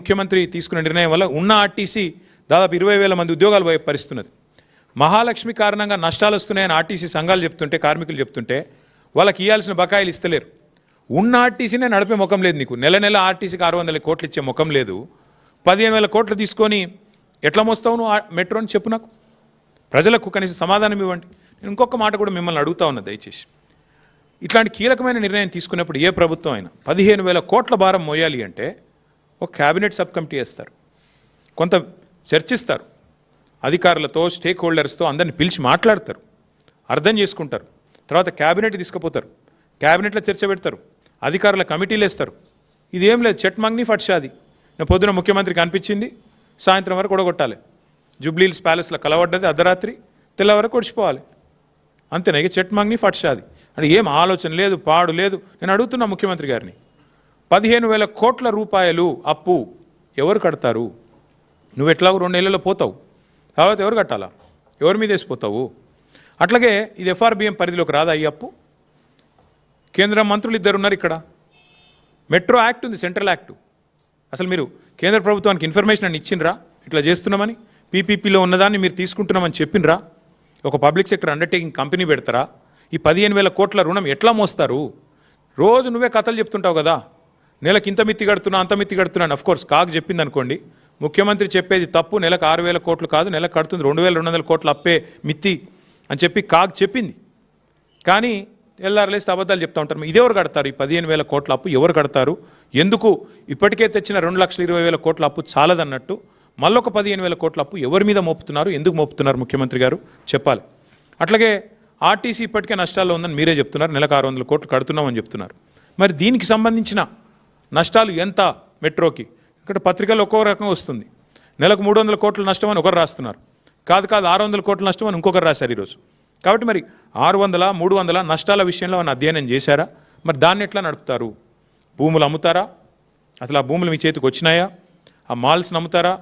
ముఖ్యమంత్రి తీసుకున్న నిర్ణయం వల్ల ఉన్న ఆర్టీసీ దాదాపు ఇరవై వేల మంది ఉద్యోగాలు పోయే పరిస్థితున్నది. మహాలక్ష్మి కారణంగా నష్టాలు వస్తున్నాయని ఆర్టీసీ సంఘాలు చెప్తుంటే కార్మికులు చెప్తుంటే వాళ్ళకి ఇవ్వాల్సిన బకాయిలు ఇస్తలేరు. ఉన్న ఆర్టీసీనే నడిపే ముఖం లేదు నీకు. నెల నెల ఆర్టీసీకి ఆరు వందల కోట్లు ఇచ్చే ముఖం లేదు. పదిహేను వేల కోట్లు తీసుకొని ఎట్లా మోస్తావు నువ్వు మెట్రో అని చెప్పు నాకు. ప్రజలకు కనీసం సమాధానం ఇవ్వండి. నేను ఇంకొక మాట కూడా మిమ్మల్ని అడుగుతా ఉన్నా దయచేసి. ఇట్లాంటి కీలకమైన నిర్ణయం తీసుకున్నప్పుడు ఏ ప్రభుత్వం అయినా పదిహేను వేల కోట్ల భారం మోయాలి అంటే ఒక క్యాబినెట్ సబ్ కమిటీ వేస్తారు. కొంత చర్చిస్తారు. అధికారులతో స్టేక్ హోల్డర్స్తో అందరిని పిలిచి మాట్లాడతారు. అర్థం చేసుకుంటారు. తర్వాత క్యాబినెట్ తీసుకుపోతారు. క్యాబినెట్లో చర్చ పెడతారు. అధికారుల కమిటీలు వేస్తారు. ఇదేం లేదు. చెట్ మంగ్ని ఫట్షాది. నేను పొద్దున ముఖ్యమంత్రికి అనిపించింది సాయంత్రం వరకు ఒడగొట్టాలి జూబ్లీల్స్ ప్యాలెస్లో కలవడ్డది అర్ధరాత్రి. తెల్ల వరకు ఒడిచిపోవాలి అంతేనా? ఇక చెట్ మంగ్ని ఫట్షాది. అంటే ఏం ఆలోచన లేదు పాడు లేదు. నేను అడుగుతున్నా ముఖ్యమంత్రి గారిని. పదిహేను వేల కోట్ల రూపాయలు అప్పు ఎవరు కడతారు? నువ్వు ఎట్లాగో రెండు నెలల్లో పోతావు. తర్వాత ఎవరు కట్టాలా? ఎవరి మీద వేసిపోతావు అట్లాగే ఇది ఎఫ్ఆర్బిఎం పరిధిలోకి రాదా ఈ అప్పు? కేంద్ర మంత్రులు ఇద్దరు ఉన్నారు ఇక్కడ. మెట్రో యాక్ట్ ఉంది సెంట్రల్ యాక్ట్. అసలు మీరు కేంద్ర ప్రభుత్వానికి ఇన్ఫర్మేషన్ అని ఇచ్చిండ్రా? ఇట్లా చేస్తున్నామని? పీపీపీలో ఉన్నదాన్ని మీరు తీసుకుంటున్నామని చెప్పినరా ఒక పబ్లిక్ సెక్టర్ అండర్టేకింగ్ కంపెనీ పెడతారా? ఈ పదిహేను వేల కోట్ల రుణం ఎట్లా మోస్తారు? రోజు నువ్వే కథలు చెప్తుంటావు కదా. నెలకు ఇంత మిత్తి కడుతున్నా అంత మిత్తి కడుతున్నాను అఫ్ కోర్స్ కాగ్ చెప్పింది అనుకోండి ముఖ్యమంత్రి చెప్పేది తప్పు నెలకు ఆరు వేల కోట్లు కాదు నెలకు కడుతుంది రెండు వేల రెండు వందల కోట్లు అప్పే మిత్తి అని చెప్పి కాగ్ చెప్పింది. కానీ ఎల్ఆర్లేసి అబద్ధాలు చెప్తా ఉంటారు. ఇదెవరు కడతారు? ఈ పదిహేను వేల కోట్ల అప్పు ఎవరు కడతారు? ఎందుకు ఇప్పటికే తెచ్చిన రెండు లక్షల ఇరవై వేల కోట్ల అప్పు చాలదన్నట్టు మళ్ళొక పదిహేను వేల కోట్ల అప్పు ఎవరి మీద మోపుతున్నారు? ఎందుకు మోపుతున్నారు ముఖ్యమంత్రి గారు? చెప్పాలి. అట్లాగే ఆర్టీసీ ఇప్పటికే నష్టాల్లో ఉందని మీరే చెప్తున్నారు. నెలకు ఆరు వందల కోట్లు కడుతున్నామని చెప్తున్నారు. మరి దీనికి సంబంధించిన నష్టాలు ఎంత మెట్రోకి? ఇక్కడ పత్రికలు ఒక్కో రకంగా వస్తుంది. నెలకు మూడు వందల కోట్ల నష్టం అని ఒకరు రాస్తున్నారు. కాదు కాదు ఆరు వందల కోట్ల నష్టం అని ఇంకొకరు రాశారు ఈరోజు. కాబట్టి మరి ఆరు వందల మూడు వందల నష్టాల విషయంలో ఆయన అధ్యయనం చేశారా? మరి దాన్ని ఎట్లా నడుపుతారు? భూములు అమ్ముతారా? అసలు ఆ భూములు మీ చేతికి వచ్చినాయా? ఆ మాల్స్ నమ్ముతారా?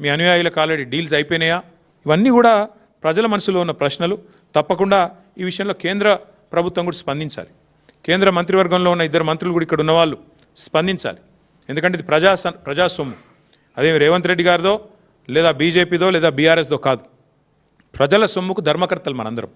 మీ అనుయాయులకు ఆల్రెడీ డీల్స్ అయిపోయినాయా? ఇవన్నీ కూడా ప్రజల మనసులో ఉన్న ప్రశ్నలు. తప్పకుండా ఈ విషయంలో కేంద్ర ప్రభుత్వం కూడా స్పందించాలి. కేంద్ర మంత్రివర్గంలో ఉన్న ఇద్దరు మంత్రులు కూడా ఇక్కడ ఉన్నవాళ్ళు. స్పందించాలి. ఎందుకంటే ఇది ప్రజా ప్రజాసొమ్ము ప్రజా సొమ్ము. అదేమి రేవంత్ రెడ్డి గారిదో లేదా బీజేపీదో లేదా బీఆర్ఎస్దో కాదు. ప్రజల సొమ్ముకు ధర్మకర్తలు మనందరం.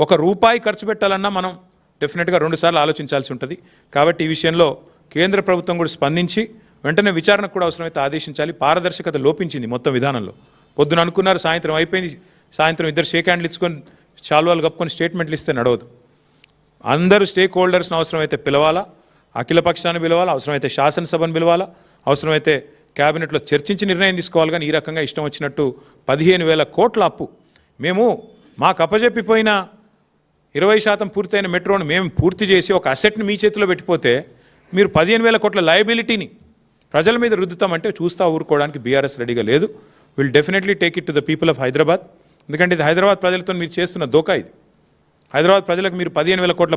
ఒక రూపాయి ఖర్చు పెట్టాలన్నా మనం డెఫినెట్గా రెండుసార్లు ఆలోచించాల్సి ఉంటుంది. కాబట్టి ఈ విషయంలో కేంద్ర ప్రభుత్వం కూడా స్పందించి వెంటనే విచారణకు కూడా అవసరమైతే ఆదేశించాలి. పారదర్శకత లోపించింది మొత్తం విధానంలో. పొద్దున అనుకున్నారు సాయంత్రం అయిపోయింది సాయంత్రం ఇద్దరు షేక్ హ్యాండ్లు ఇచ్చుకొని శాల్వాలు కప్పుకొని స్టేట్మెంట్లు ఇస్తే నడవదు. అందరూ స్టేక్ హోల్డర్స్ని అవసరమైతే పిలవాలా? అఖిల పక్షాన్ని పిలవాలా? అవసరమైతే శాసనసభను పిలవాలా? అవసరమైతే క్యాబినెట్లో చర్చించి నిర్ణయం తీసుకోవాలి కానీ ఈ రకంగా ఇష్టం వచ్చినట్టు పదిహేను వేల కోట్ల అప్పు. మేము మాకు అప్పజెప్పిపోయిన ఇరవై శాతం పూర్తయిన మెట్రోను మేము పూర్తి చేసి ఒక అసెట్ని మీ చేతిలో పెట్టిపోతే మీరు పదిహేను వేల కోట్ల లయబిలిటీని ప్రజల మీద రుద్దుతామంటే చూస్తా ఊరుకోవడానికి బీఆర్ఎస్ రెడీగా లేదు. Will definitely take it to the people of Hyderabad ఎందుకంటే ఇది హైదరాబాద్ ప్రజలతో మీరు చేస్తున్న దోకా ఇది. హైదరాబాద్ ప్రజలకు మీరు పదిహేను వేల కోట్ల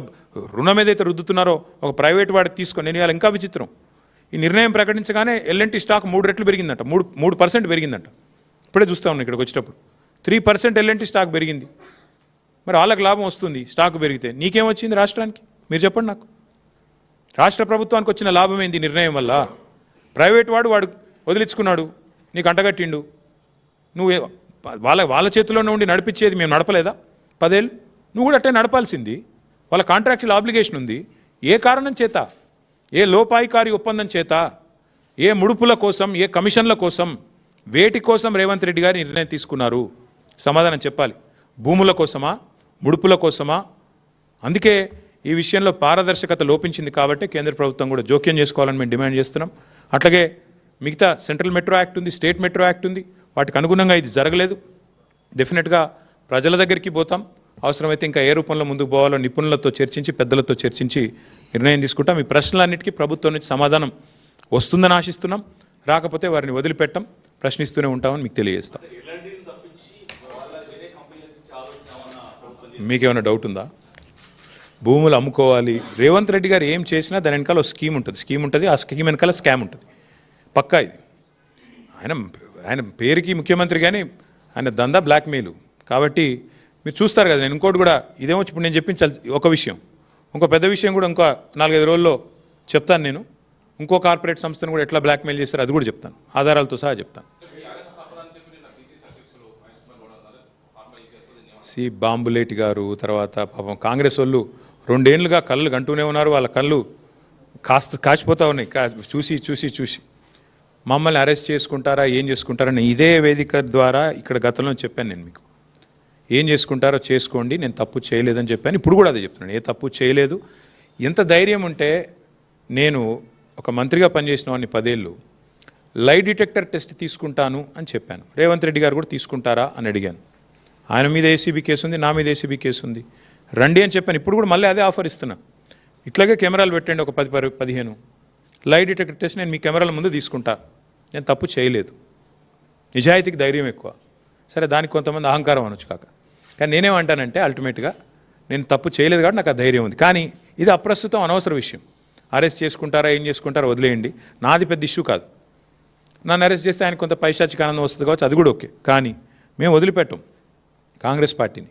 రుణం ఏదైతే రుద్దుతున్నారో ఒక ప్రైవేట్ వాడికి తీసుకొని నేను ఇవాళ ఇంకా విచిత్రం. ఈ నిర్ణయం ప్రకటించగానే ఎల్ఎన్టీ స్టాక్ మూడు రెట్లు పెరిగిందంట. మూడు మూడు పర్సెంట్ పెరిగిందంట. ఇప్పుడే చూస్తా ఉన్నాను ఇక్కడికి వచ్చేటప్పుడు. త్రీ పర్సెంట్ ఎల్ఎన్టీ స్టాక్ పెరిగింది. మరి వాళ్ళకి లాభం వస్తుంది స్టాక్ పెరిగితే. నీకేం వచ్చింది రాష్ట్రానికి? మీరు చెప్పండి నాకు. రాష్ట్ర ప్రభుత్వానికి వచ్చిన లాభం ఏంది నిర్ణయం వల్ల? ప్రైవేట్ వాడు వాడు వదిలించుకున్నాడు. నీకు అంటగట్టిండు. నువ్వు వాళ్ళ వాళ్ళ చేతిలోనే ఉండి నడిపించేది మేము నడపలేదా? పదేళ్ళు? నువ్వు కూడా అట్టే నడపాల్సింది. వాళ్ళ కాంట్రాక్చువల్ ఆబ్లిగేషన్ ఉంది. ఏ కారణం చేత? ఏ లోపాయికారి ఒప్పందం చేత? ఏ ముడుపుల కోసం ఏ కమిషన్ల కోసం? వేటి కోసం రేవంత్ రెడ్డి గారు నిర్ణయం తీసుకున్నారు? సమాధానం చెప్పాలి. భూముల కోసమా? ముడుపుల కోసమా? అందుకే ఈ విషయంలో పారదర్శకత లోపించింది కాబట్టి కేంద్ర ప్రభుత్వం కూడా జోక్యం చేసుకోవాలని మేము డిమాండ్ చేస్తున్నాం. అట్లాగే మిగతా సెంట్రల్ మెట్రో యాక్ట్ ఉంది స్టేట్ మెట్రో యాక్ట్ ఉంది. వాటికి అనుగుణంగా ఇది జరగలేదు. డెఫినెట్గా ప్రజల దగ్గరికి పోతాం. అవసరమైతే ఇంకా ఏ రూపంలో ముందుకు పోవాలో నిపుణులతో చర్చించి పెద్దలతో చర్చించి నిర్ణయం తీసుకుంటాం. ఈ ప్రశ్నలన్నిటికీ ప్రభుత్వం నుంచి సమాధానం వస్తుందని ఆశిస్తున్నాం. రాకపోతే వారిని వదిలిపెట్టం. ప్రశ్నిస్తూనే ఉంటామని మీకు తెలియజేస్తాం. మీకేమైనా డౌట్ ఉందా? భూములు అమ్ముకోవాలి. రేవంత్ రెడ్డి గారు ఏం చేసినా దాని వెనకాల ఒక స్కీమ్ ఉంటుంది. స్కీమ్ ఉంటుంది. ఆ స్కీమ్ వెనకాల స్కామ్ ఉంటుంది. పక్కా ఇది. ఆయన ఆయన పేరుకి ముఖ్యమంత్రి కానీ ఆయన దందా బ్లాక్మెయిల్. కాబట్టి మీరు చూస్తారు కదా నేను ఇంకోటి కూడా ఇదేమో ఇప్పుడు నేను చెప్పించాలి ఒక విషయం. ఇంకో పెద్ద విషయం కూడా ఇంకో నాలుగైదు రోజుల్లో చెప్తాను నేను. ఇంకో కార్పొరేట్ సంస్థను కూడా ఎట్లా బ్లాక్మెయిల్ చేశారు అది కూడా చెప్తాను. ఆధారాలతో సహా చెప్తాను. సి బాంబులేటి గారు తర్వాత పాపం కాంగ్రెస్ వాళ్ళు రెండేళ్ళుగా కళ్ళు కంటూనే ఉన్నారు వాళ్ళ కళ్ళు కాస్త కాచిపోతూ ఉన్నాయి కా చూసి చూసి చూసి. మమ్మల్ని అరెస్ట్ చేసుకుంటారా ఏం చేసుకుంటారా ఇదే వేదిక ద్వారా ఇక్కడ గతంలో చెప్పాను నేను మీకు. ఏం చేసుకుంటారో చేసుకోండి నేను తప్పు చేయలేదని చెప్పాను. ఇప్పుడు కూడా అదే చెప్తున్నాను ఏ తప్పు చేయలేదు. ఎంత ధైర్యం ఉంటే నేను ఒక మంత్రిగా పనిచేసిన వాడిని పదేళ్ళు లై డిటెక్టర్ టెస్ట్ తీసుకుంటాను అని చెప్పాను. రేవంత్ రెడ్డి గారు కూడా తీసుకుంటారా అని అడిగాను. ఆయన మీద ఏసీబీ కేసు ఉంది నా మీద ఏసీబీ కేసు ఉంది. రండి అని చెప్పాను. ఇప్పుడు కూడా మళ్ళీ అదే ఆఫర్ ఇస్తున్నా. ఇట్లాగే కెమెరాలు పెట్టండి ఒక పది పది పదిహేను. లై డిటెక్టర్ టెస్ట్ నేను మీ కెమెరాల ముందు తీసుకుంటా. నేను తప్పు చేయలేదు. నిజాయితీకి ధైర్యం ఎక్కువ. సరే దానికి కొంతమంది అహంకారం అనొచ్చు కాక. కానీ నేనేమంటానంటే అల్టిమేట్గా నేను తప్పు చేయలేదు కాబట్టి నాకు ఆ ధైర్యం ఉంది. కానీ ఇది అప్రస్తుతం అనవసర విషయం. అరెస్ట్ చేసుకుంటారా ఏం చేసుకుంటారా వదిలేయండి. నాది పెద్ద ఇష్యూ కాదు. నన్ను అరెస్ట్ చేస్తే ఆయన కొంత పైశాచిక ఆనందం వస్తుంది కావచ్చు అది కూడా ఓకే. కానీ మేము వదిలిపెట్టం కాంగ్రెస్ పార్టీని.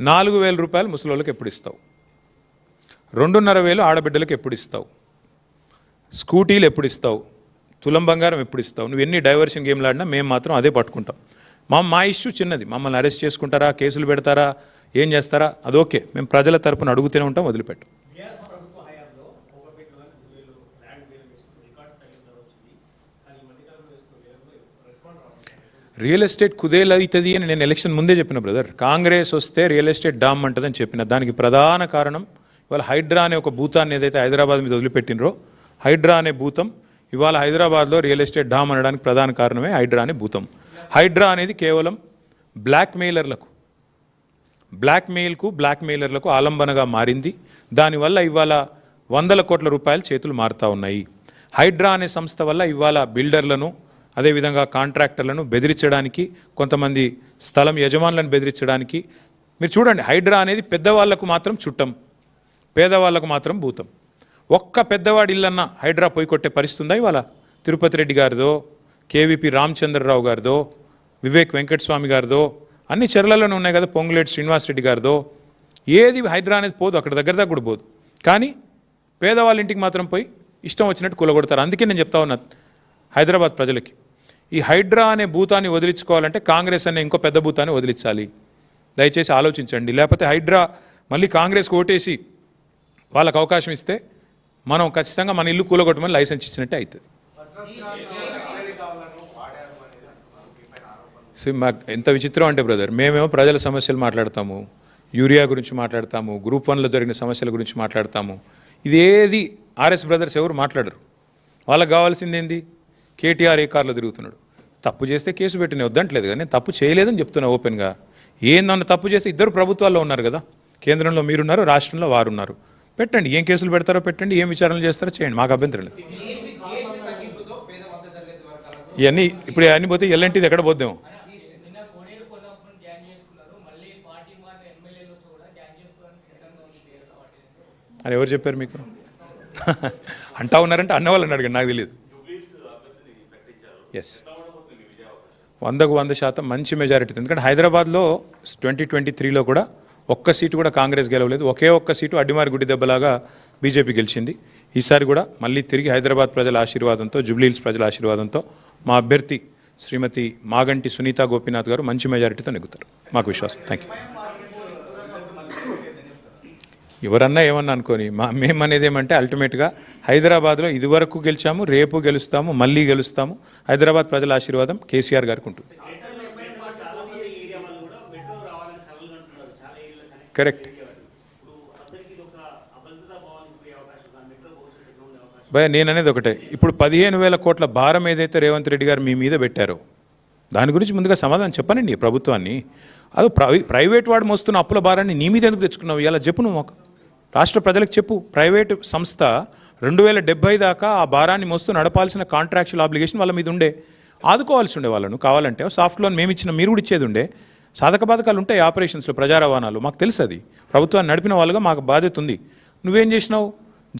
నాలుగు వేల రూపాయలు ముసలోళ్ళకి ఎప్పుడు ఇస్తావు? రెండున్నర వేలు ఆడబిడ్డలకు ఎప్పుడు ఇస్తావు? స్కూటీలు ఎప్పుడు ఇస్తావు? తులం బంగారం ఎప్పుడు ఇస్తావు? నువ్వు ఎన్ని డైవర్షన్ గేమ్లు ఆడినా మేము మాత్రం అదే పట్టుకుంటాం. మా మా ఇష్యూ చిన్నది. మమ్మల్ని అరెస్ట్ చేసుకుంటారా కేసులు పెడతారా ఏం చేస్తారా అది ఓకే. మేము ప్రజల తరపున అడుగుతూనే ఉంటాం వదిలిపెట్టాం. రియల్ ఎస్టేట్ కుదేలు అవుతుంది అని నేను ఎలక్షన్ ముందే చెప్పిన బ్రదర్. కాంగ్రెస్ వస్తే రియల్ ఎస్టేట్ డామ్ అంటదని చెప్పిన. దానికి ప్రధాన కారణం ఇవాళ హైడ్రా అనే ఒక భూతాన్ని ఏదైతే హైదరాబాద్ మీద వదిలిపెట్టినరో హైడ్రా అనే భూతం ఇవాళ హైదరాబాద్లో రియల్ ఎస్టేట్ డామ్ అనడానికి ప్రధాన కారణమే హైడ్రా అనే భూతం. హైడ్రా అనేది కేవలం బ్లాక్మెయిలర్లకు. బ్లాక్మెయిల్కు బ్లాక్మెయిలర్లకు ఆలంబనగా మారింది. దానివల్ల ఇవాళ వందల కోట్ల రూపాయలు చేతులు మారుతూ ఉన్నాయి. హైడ్రా అనే సంస్థ వల్ల ఇవాళ బిల్డర్లను అదేవిధంగా కాంట్రాక్టర్లను బెదిరించడానికి కొంతమంది స్థలం యజమానులను బెదిరించడానికి మీరు చూడండి హైడ్రా అనేది పెద్దవాళ్ళకు మాత్రం చుట్టం పేదవాళ్ళకు మాత్రం భూతం. ఒక్క పెద్దవాడి ఇల్లన్న హైడ్రా పోయి కొట్టే పరిస్థితి ఉందా ఇవాళ? తిరుపతి రెడ్డి గారిదో కేవీపీ రామచంద్రరావు గారిదో వివేక్ వెంకటస్వామి గారిదో అన్ని చర్లలోనే ఉన్నాయి కదా పొంగులేటి శ్రీనివాస్ రెడ్డి గారిదో. ఏది హైదరా అనేది పోదు అక్కడ దగ్గర దగ్గర కూడా పోదు. కానీ పేదవాళ్ళ ఇంటికి మాత్రం పోయి ఇష్టం వచ్చినట్టు కూలగొడతారు. అందుకే నేను చెప్తా ఉన్నా హైదరాబాద్ ప్రజలకి. ఈ హైడ్రా అనే భూతాన్ని వదిలించుకోవాలంటే కాంగ్రెస్ అనే ఇంకో పెద్ద భూతాన్ని వదిలించాలి. దయచేసి ఆలోచించండి. లేకపోతే హైడ్రా మళ్ళీ కాంగ్రెస్కి ఓటేసి వాళ్ళకు అవకాశం ఇస్తే మనం ఖచ్చితంగా మన ఇల్లు కూలగొట్టమని లైసెన్స్ ఇచ్చినట్టే అవుతుంది. సో మాకు ఎంత విచిత్రం అంటే బ్రదర్ మేమేమో ప్రజల సమస్యలు మాట్లాడతాము యూరియా గురించి మాట్లాడతాము గ్రూప్ వన్లో జరిగిన సమస్యల గురించి మాట్లాడతాము. ఇదేది ఆర్ఎస్ బ్రదర్స్ ఎవరు మాట్లాడరు. వాళ్ళకి కావాల్సింది ఏంది? కేటీఆర్ ఏ కార్లో తిరుగుతున్నాడు? తప్పు చేస్తే కేసు పెట్టిన వద్దంటలేదు కానీ నేను తప్పు చేయలేదని చెప్తున్నా ఓపెన్గా. ఏందన్న తప్పు చేస్తే ఇద్దరు ప్రభుత్వాల్లో ఉన్నారు కదా. కేంద్రంలో మీరున్నారు రాష్ట్రంలో వారున్నారు. పెట్టండి ఏం కేసులు పెడతారో పెట్టండి ఏం విచారణలు చేస్తారో చేయండి మాకు అభ్యంతరం లేదు. ఇవన్నీ ఇప్పుడు అన్నీ పోతే ఎల్ఎన్టీది ఎక్కడ పోద్దాం? అని ఎవరు చెప్పారు మీకు? అంటా ఉన్నారంటే అన్న వాళ్ళని నాకు తెలియదు. ఎస్ వందకు వంద శాతం మంచి మెజారిటీ ఎందుకంటే హైదరాబాద్లో ట్వంటీ ట్వంటీ త్రీలో కూడా ఒక్క సీటు కూడా కాంగ్రెస్ గెలవలేదు. ఒకే ఒక్క సీటు అడ్డిమారి గుడి దెబ్బలాగా బీజేపీ గెలిచింది. ఈసారి కూడా మళ్ళీ తిరిగి హైదరాబాద్ ప్రజల ఆశీర్వాదంతో జుబ్లీల్స్ ప్రజల ఆశీర్వాదంతో మా అభ్యర్థి శ్రీమతి మాగంటి సునీత గోపీనాథ్ గారు మంచి మెజారిటీతో నెగ్గుతారు. మాకు విశ్వాసం. థ్యాంక్ యూ ఎవరన్నా ఏమన్నా అనుకోని మా మేము అనేది ఏమంటే అల్టిమేట్గా హైదరాబాద్లో ఇదివరకు గెలిచాము రేపు గెలుస్తాము మళ్ళీ గెలుస్తాము. హైదరాబాద్ ప్రజల ఆశీర్వాదం కేసీఆర్ గారికి ఉంటుంది. కరెక్ట్. భయ నేను అనేది ఒకటే. ఇప్పుడు పదిహేను వేల కోట్ల భారం ఏదైతే రేవంత్ రెడ్డి గారు మీ మీద పెట్టారో దాని గురించి ముందుగా సమాధానం చెప్పనండి ప్రభుత్వాన్ని. అది ప్రై ప్రైవేట్ వాడు మోస్తున్న అప్పుల భారాన్ని నీ మీద ఎందుకు తెచ్చుకున్నావు? ఇలా చెప్పు నువ్వు మాకు. రాష్ట్ర ప్రజలకు చెప్పు ప్రైవేటు సంస్థ రెండు వేల డెబ్బై దాకా ఆ భారాన్ని మోస్తూ నడపాల్సిన కాంట్రాక్చువల్ ఆబ్లిగేషన్ వాళ్ళ మీద ఉండే. ఆదుకోవాల్సి ఉండే వాళ్ళను కావాలంటే సాఫ్ట్ లోన్ మేము ఇచ్చిన మీరు కూడా ఇచ్చేది ఉండే. సాధక బాధకాలు ఉంటాయి ఆపరేషన్స్లో ప్రజా రవాణాలు మాకు తెలుసు అది. ప్రభుత్వాన్ని నడిపిన వాళ్ళుగా మాకు బాధ్యత ఉంది. నువ్వేం చేసినావు?